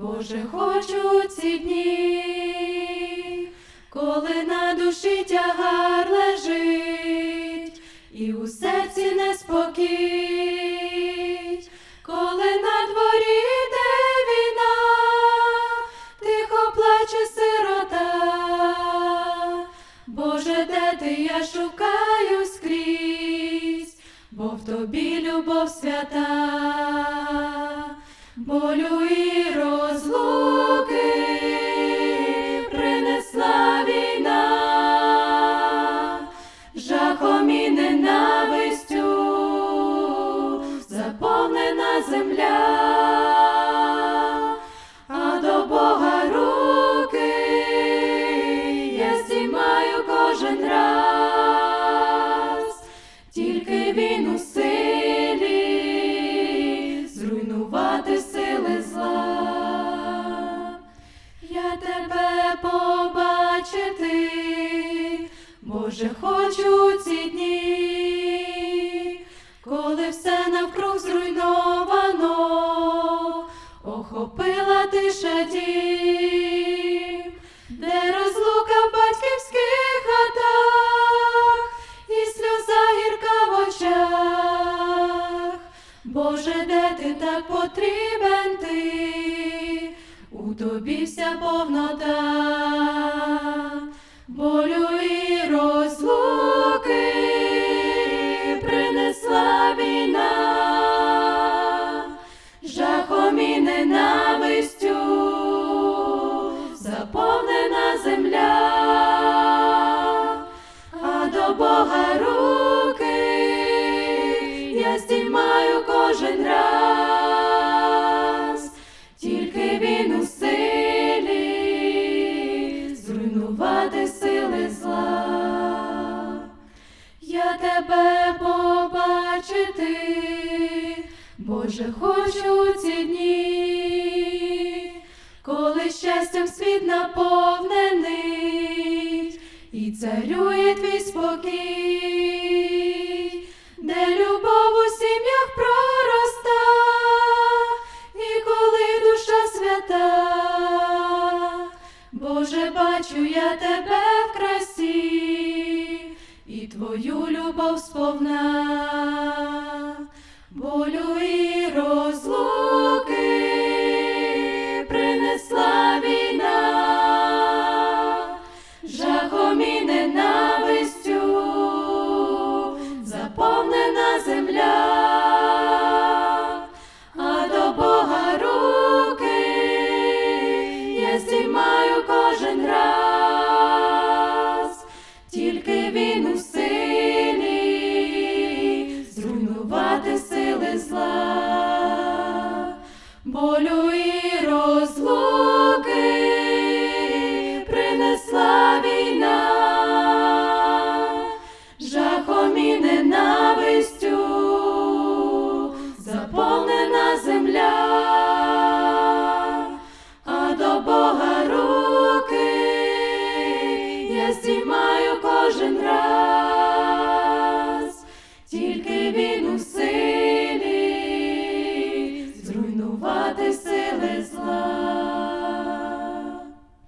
Боже, хочу ці дні, коли на душі тягар лежить, і у серці неспокій, коли на дворі йде війна, тихо плаче сирота. Боже, де ти? Я шукаю скрізь, бо в тобі любов свята, болю тільки він у силі зруйнувати сили зла. Я тебе побачити, Боже, хочу ці дні, коли все навкруг зруйновано, охопила тиша дім, так потрібен ти, у тобі вся повнота, болю і розлуки принесла війна, жахом і ненавистю заповнена земля, а до Бога руки я здіймаю кожен раз, тебе побачити, Боже, хочу ці дні, коли щастям світ наповнений і царює твій спокій, любов болю і розлуки принесла війна,